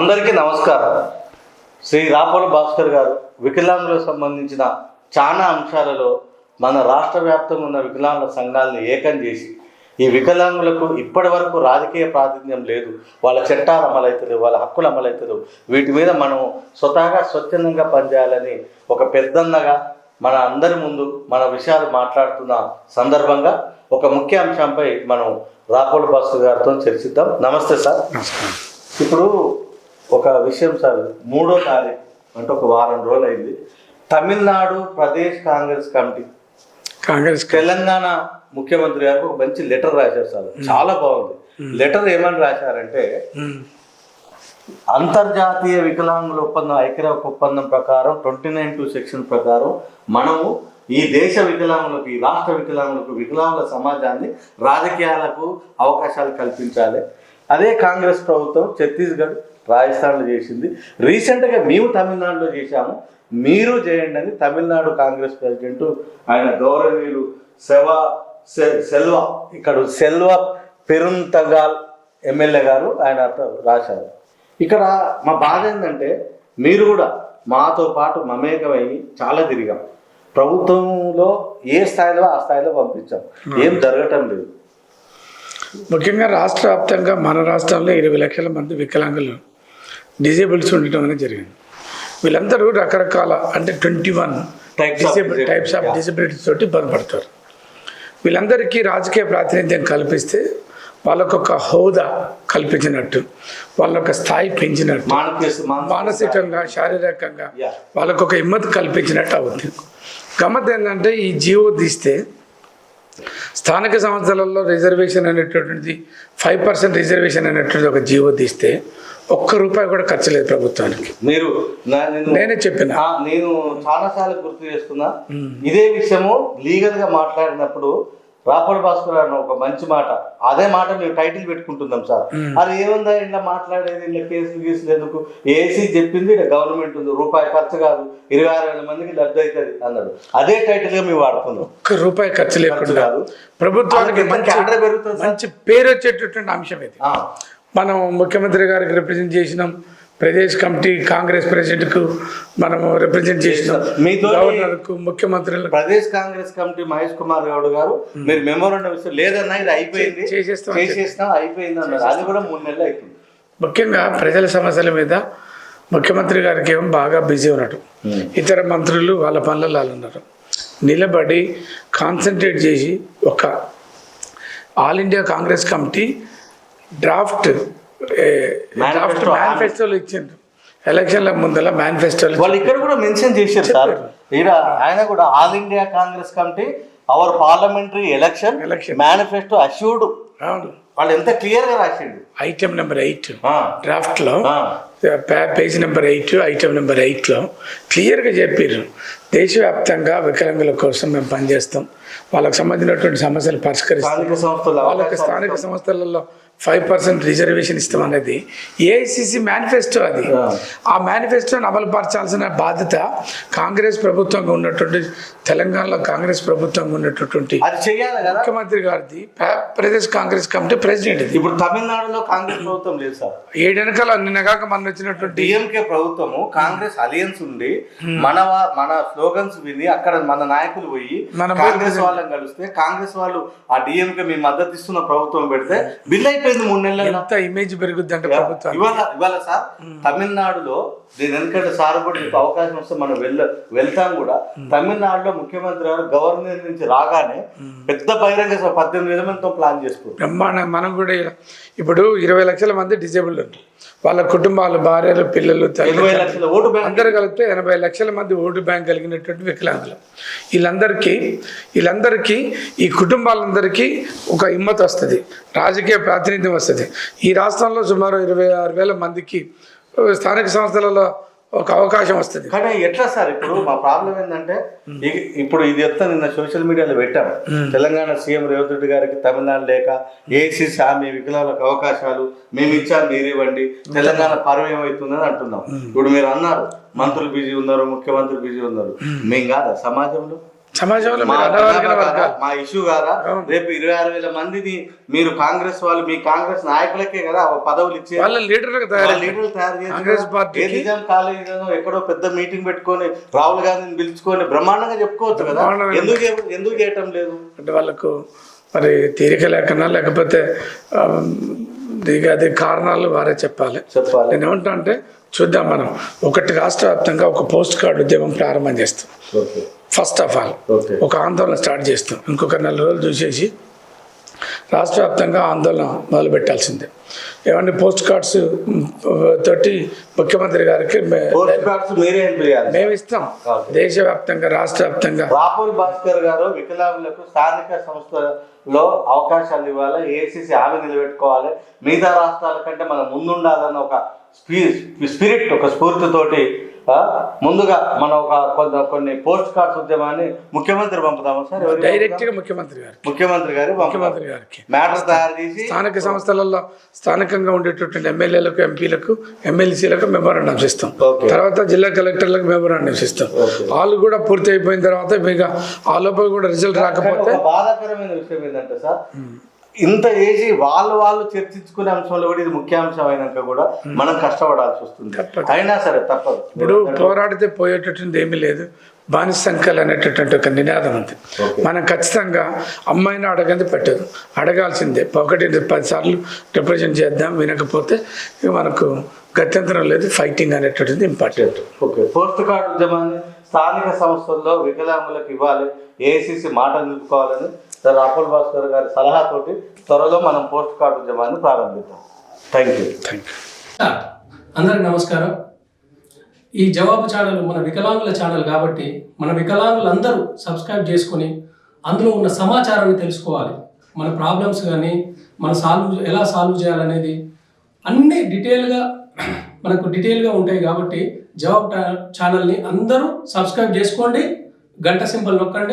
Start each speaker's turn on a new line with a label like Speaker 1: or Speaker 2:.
Speaker 1: అందరికీ నమస్కారం. శ్రీ రాపోల భాస్కర్ గారు వికలాంగులకు సంబంధించిన చాలా అంశాలలో మన రాష్ట్ర వ్యాప్తంగా ఉన్న వికలాంగుల సంఘాలను ఏకం చేసి ఈ వికలాంగులకు ఇప్పటి వరకు రాజకీయ ప్రాతినిధ్యం లేదు. వాళ్ళ చట్టాలు అమలవుతలేవు వాళ్ళ హక్కులు అమలవుతలేవు. వీటి మీద మనం స్వతహాగా స్వచ్ఛందంగా పనిచేయాలని ఒక పెద్దన్నగా మన అందరి ముందు మన విషయాలు మాట్లాడుతున్న సందర్భంగా ఒక ముఖ్య అంశంపై మనం రాపోల భాస్కర్ గారితో చర్చిద్దాం. నమస్తే సార్. ఇప్పుడు ఒక విషయం సార్ మూడో తారీఖు అంటే ఒక వారం రోజులు అయింది తమిళనాడు ప్రదేశ్ కాంగ్రెస్ కమిటీ.
Speaker 2: కాంగ్రెస్
Speaker 1: తెలంగాణ ముఖ్యమంత్రి గారికి ఒక మంచి లెటర్ రాశారు సార్. చాలా బాగుంది. లెటర్ ఏమని రాశారంటే అంతర్జాతీయ వికలాంగుల ఒప్పందం ఐక్యరాజ్య ఒప్పందం ప్రకారం ట్వంటీ నైన్ టూ సెక్షన్ ప్రకారం మనము ఈ దేశ వికలాంగులకు ఈ రాష్ట్ర వికలాంగులకు వికలాంగుల సమాజాన్ని రాజకీయాలకు అవకాశాలు కల్పించాలి. అదే కాంగ్రెస్ ప్రభుత్వం ఛత్తీస్గఢ్ రాజస్థాన్లో చేసింది. రీసెంట్గా మేము తమిళనాడులో చేశాము. మీరు చేయండి అని తమిళనాడు కాంగ్రెస్ ప్రెసిడెంట్ ఆయన గౌరవనీయులు సెవ సెల్వ ఇక్కడ సెల్వ పెరుంతగాల్ ఎమ్మెల్యే గారు ఆయన రాశారు. ఇక్కడ మా బాధ ఏంటంటే మీరు కూడా మాతో పాటు మమేకమై చాలా తిరిగాం. ప్రభుత్వంలో ఏ స్థాయిలో ఆ స్థాయిలో పంపించాం. ఏం జరగటం లేదు.
Speaker 2: ముఖ్యంగా రాష్ట్ర వ్యాప్తంగా మన రాష్ట్రంలో ఇరవై లక్షల మంది వికలాంగులు డిజేబుల్స్ ఉండటం అనేది జరిగింది వీళ్ళందరూ రకరకాల అంటే twenty one disable types of. Disabilities తోటి బాధపడతారు వీళ్ళందరికీ రాజకీయ ప్రాతినిధ్యం కల్పిస్తే వాళ్ళకొక హోదా కల్పించినట్టు వాళ్ళొక స్థాయి పెంచినట్టు
Speaker 1: మానసిక
Speaker 2: మానసికంగా శారీరకంగా
Speaker 1: Yeah.
Speaker 2: వాళ్ళకు ఒక హిమ్మత్ కల్పించినట్టు అవుతుంది గమ్మత్ ఏంటంటే ఈ జీవో తీస్తే స్థానిక సంస్థలలో రిజర్వేషన్ అనేటటువంటిది ఫైవ్ పర్సెంట్ రిజర్వేషన్ అనేటువంటి ఒక జీవో తీస్తే ఒక్క రూపాయి కూడా ఖర్చు లేదు ప్రభుత్వానికి.
Speaker 1: మీరు నేను-
Speaker 2: చెప్పిన.
Speaker 1: నేను చాలా సార్లు గుర్తు చేస్తున్నా. ఇదే విషయము లీగల్గా మాట్లాడినప్పుడు రాపల్ భాస్కర్ అన్న ఒక మంచి మాట అదే మాట మేము టైటిల్ పెట్టుకుంటున్నాం సార్. అది ఏముందా ఇలా మాట్లాడేది ఇలా కేసులు గీసులు ఎందుకు? ఏసీ చెప్పింది ఇక్కడ గవర్నమెంట్ ఉంది రూపాయి ఖర్చు కాదు ఇరవై ఆరు వేల మందికి లబ్ధి అవుతుంది అన్నాడు. అదే టైటిల్గా మేము వాడుతున్నాం.
Speaker 2: ఒక్క రూపాయి ఖర్చు లేకుండా
Speaker 1: కాదు.
Speaker 2: ప్రభుత్వానికి మంచి
Speaker 1: పెరుగుతుంది?
Speaker 2: మంచి పేరు వచ్చేటటువంటి అంశం ఇది. మనం ముఖ్యమంత్రి గారికి రిప్రజెంట్ చేసినాం. ప్రదేశ్ కమిటీ కాంగ్రెస్ ప్రెసిడెంట్కు మనము రిప్రజెంట్ చేసినాం. గవర్నర్కు ముఖ్యమంత్రులకు.
Speaker 1: ప్రదేశ్ కాంగ్రెస్ కమిటీ మహేష్ కుమార్ గౌడ్ గారు మీరు మెమోరాండం ఇస్తే లేదన్నా ఇది అయిపోయింది.
Speaker 2: చేసేస్తాం అని
Speaker 1: చేసేసినాం అయిపోయింది అన్నారు. అది కూడా మూడు నెలలు అవుతుంది
Speaker 2: ముఖ్యంగా ప్రజల సమస్యల మీద ముఖ్యమంత్రి గారికి ఏమో బాగా బిజీ ఉన్నాడు. ఇతర మంత్రులు వాళ్ళ పనులలో వాళ్ళు ఉన్నారు. నిలబడి కాన్సన్ట్రేట్ చేసి ఒక all India Congress committee draft draft. మేనిఫెస్టోలు ఇచ్చిండ్రు. ఎలక్షన్ల ముందల మేనిఫెస్టోలు
Speaker 1: వాళ్ళు ఇక్కడ కూడా మెన్షన్ చేశారు సార్. ఆయన కూడా all India Congress committee our parliamentary election
Speaker 2: Election.
Speaker 1: Manifesto assured వాళ్ళు ఎంత క్లియర్గా రాసిండు?
Speaker 2: ఐటెం నెంబర్ ఎయిట్
Speaker 1: ఆ,
Speaker 2: డ్రాఫ్ట్లో
Speaker 1: ఆ,
Speaker 2: page number eight item number ఎయిట్లో క్లియర్గా చెప్పారు దేశవ్యాప్తంగా వికలాంగుల కోసం మేము పనిచేస్తాం. వాళ్ళకి సంబంధించినటువంటి సమస్యలు పరిష్కరిస్తాం. వాళ్ళకి స్థానిక సంస్థలలో ఫైవ్ పర్సెంట్ రిజర్వేషన్ ఇస్తాం అనేది ఏఐసిసి మేనిఫెస్టో అది.
Speaker 1: ఆ.
Speaker 2: మేనిఫెస్టోని అమలుపరచాల్సిన బాధ్యత కాంగ్రెస్ ప్రభుత్వంగా ఉన్నటువంటి తెలంగాణలో కాంగ్రెస్ ప్రభుత్వంగా ఉన్నటువంటి ముఖ్యమంత్రి గారిది ప్ర- ప్రదేశ్ కాంగ్రెస్ కమిటీ ప్రెసిడెంట్ ఇది.
Speaker 1: ఇప్పుడు తమిళనాడులో కాంగ్రెస్ ప్రభుత్వం లేదు సార్.
Speaker 2: ఏడెనకాల నిన్నగాక మన వచ్చినటువంటి
Speaker 1: డిఎంకే ప్రభుత్వము కాంగ్రెస్ అలియన్స్ ఉండి మన మన స్లోగన్స్ విని అక్కడ మన నాయకులు పోయి
Speaker 2: మన
Speaker 1: కాంగ్రెస్ వాళ్ళని కలిస్తే కాంగ్రెస్ వాళ్ళు ఆ డిఎంకే మీ మద్దతు ఇస్తున్న ప్రభుత్వం పెడితే బిల్ అయిపోయింది. మూడు నెలల్లో.
Speaker 2: ఎంత ఇమేజ్ పెరుగుద్ది అంటే ప్రభుత్వం.
Speaker 1: ఇవాళ ఇవాళ సార్ తమిళనాడులో దీని ఎందుకంటే సార్ కూడా మీకు అవకాశం వస్తే మనం వెళ్ళ వెళ్తాం కూడా. తమిళనాడులో ముఖ్యమంత్రి గారు గవర్నర్ నుంచి రాగానే పెద్ద బహిరంగ సభ పద్దెనిమిది వేల మందితో ప్లాన్ చేసుకుంటాం
Speaker 2: బ్రహ్మాండం మనం కూడా ఇప్పుడు ఇరవై లక్షల మంది డిజేబుల్డ్ ఉంటారు. వాళ్ళ కుటుంబాలు భార్యలు పిల్లలు అందరు కలిపితే ఎనభై లక్షల మంది ఓటు బ్యాంక్ కలిగినటువంటి వికలాంగులు. వీళ్ళందరికీ వీళ్ళందరికీ ఈ కుటుంబాలందరికీ ఒక హిమ్మత్ వస్తుంది. రాజకీయ ప్రాతినిధ్యం వస్తుంది. ఈ రాష్ట్రంలో సుమారు ఇరవై ఆరు వేల మందికి స్థానిక సంస్థలలో ఒక అవకాశం వస్తుంది.
Speaker 1: కానీ ఎట్లా సార్ ఇప్పుడు మా ప్రాబ్లం ఏంటంటే ఇప్పుడు ఇది చెప్తా నిన్న సోషల్ మీడియాలో పెట్టాం. తెలంగాణ సీఎం రేవంత్ రెడ్డి గారికి తమిళనాడు లేక ఏసీ సామి వికలాంగులకు అవకాశాలు మేము ఇచ్చాం మీరు ఇవ్వండి తెలంగాణ పరువు ఏమవుతుందని అంటున్నాం. ఇప్పుడు మీరు అన్నారు మంత్రులు బిజీ ఉన్నారు ముఖ్యమంత్రులు బిజీ ఉన్నారు. మేము. కాదా సమాజంలో?
Speaker 2: సమాజంలో
Speaker 1: మా ఇష్యూ కాదా. రేపు ఇరవై ఆరు వేల మందిని మీరు కాంగ్రెస్ వాళ్ళు మీ కాంగ్రెస్ నాయకులకే కదా పదవులు ఇచ్చే
Speaker 2: వాళ్ళ లీడర్లకు
Speaker 1: లీడర్లు తయారు చేసి నిజాం కాలేజీలో ఎక్కడో పెద్ద మీటింగ్ పెట్టుకొని రాహుల్ గాంధీని పిలుచుకొని బ్రహ్మాండంగా చెప్పుకోవచ్చు కదా. ఎందుకు ఎందుకు చేయటం లేదు?
Speaker 2: అంటే వాళ్ళకు మరి తీరిక లేకనా లేకపోతే దీనికి అది కారణాలు వారే చెప్పాలి.
Speaker 1: చెప్పాలి.
Speaker 2: నేను ఏమంటా అంటే చూద్దాం మనం. ఒకటి రాష్ట్ర వ్యాప్తంగా ఒక పోస్ట్ కార్డు ఉద్యమం ప్రారంభం చేస్తాం.
Speaker 1: ఓకే.
Speaker 2: ఫస్ట్ ఆఫ్ ఆల్ ఒక ఆందోళన స్టార్ట్ చేస్తాం. ఇంకొక నెల రోజులు చూసేసి రాష్ట్ర వ్యాప్తంగా ఆందోళన మొదలు పెట్టాల్సిందే ఏమంటే పోస్ట్ కార్డ్స్ తోటి ముఖ్యమంత్రి గారికి మేము ఇస్తాం. దేశవ్యాప్తంగా రాష్ట్ర వ్యాప్తంగా.
Speaker 1: రాహుల్ భాస్కర్ గారు వికలాంగులకు స్థానిక సంస్థలో అవకాశాలు ఇవ్వాలి. ఏసీసీ హామీ నిలబెట్టుకోవాలి. మిగతా రాష్ట్రాల కంటే మనం ముందుండాలన్న ఒక స్పీ స్పిరిట్ ఒక స్ఫూర్తితోటి ముందుగా మనం ఒక కొంత కొన్ని పోస్ట్ కార్డ్స్ ఉద్యమాన్ని ముఖ్యమంత్రి పంపుతాము సార్?
Speaker 2: డైరెక్ట్? గా ముఖ్యమంత్రి గారికి.
Speaker 1: ముఖ్యమంత్రి గారు
Speaker 2: ముఖ్యమంత్రి గారికి.
Speaker 1: మ్యాటర్ తయారు చేసి
Speaker 2: స్థానిక సంస్థలలో స్థానికంగా ఉండేటటువంటి ఎమ్మెల్యేలకు ఎంపీలకు ఎమ్మెల్సీలకు మెమోరాండమ్స్ ఇస్తాం. తర్వాత జిల్లా కలెక్టర్లకు మెమోరాండమ్స్ ఇస్తాం. వాళ్ళు కూడా పూర్తి అయిపోయిన తర్వాత మీకు ఆ లోపల కూడా రిజల్ట్ రాకపోతే
Speaker 1: బాధాకరమైన విషయం ఏంటంటే సార్ ఇంత చేసి వాళ్ళు వాళ్ళు చర్చించుకునే అంశంలో కూడా ఇది ముఖ్య అంశం అయినాక కూడా మనం కష్టపడాల్సి వస్తుంది. అయినా సరే తప్పదు.
Speaker 2: ఇప్పుడు పోరాడితే పోయేటటువంటి ఏమీ లేదు. బానిస సంఖ్యలు అనేటటువంటి ఒక నినాదం ఉంది. మనం ఖచ్చితంగా అమ్మాయిని అడగంది పెట్టదు. అడగాల్సిందే. ఒకటి పది సార్లు రిప్రజెంట్ చేద్దాం వినకపోతే మనకు గత్యంతరం లేదు. ఫైటింగ్ అనేటువంటిది ఇంపార్టెంట్.
Speaker 1: ఓకే. పోస్ట్ కార్డు ఉద్యమాన్ని స్థానిక సంస్థల్లో వికలాంగులకు ఇవ్వాలి. ఏసీసీ మాట నిలుపుకోవాలని సార్ రాహుల్ భాస్కర్ గారి సలహాతోటి త్వరలో మనం పోస్ట్ కార్డు ఉద్యమాన్ని ప్రారంభిద్దాం. థ్యాంక్ యూ
Speaker 2: థ్యాంక్ యూ
Speaker 3: అందరికి నమస్కారం. ఈ జవాబు ఛానల్ మన వికలాంగుల ఛానల్ కాబట్టి మన వికలాంగులందరూ సబ్స్క్రైబ్ చేసుకొని అందులో ఉన్న సమాచారాన్ని తెలుసుకోవాలి. మన ప్రాబ్లమ్స్ కానీ మన సాల్వ్ ఎలా సాల్వ్ చేయాలనేది అన్ని డీటెయిల్గా మనకు డీటెయిల్గా ఉంటాయి కాబట్టి జవాబు ఛానల్ని అందరూ సబ్స్క్రైబ్ చేసుకోండి. గంట సింబల్ నొక్కండి.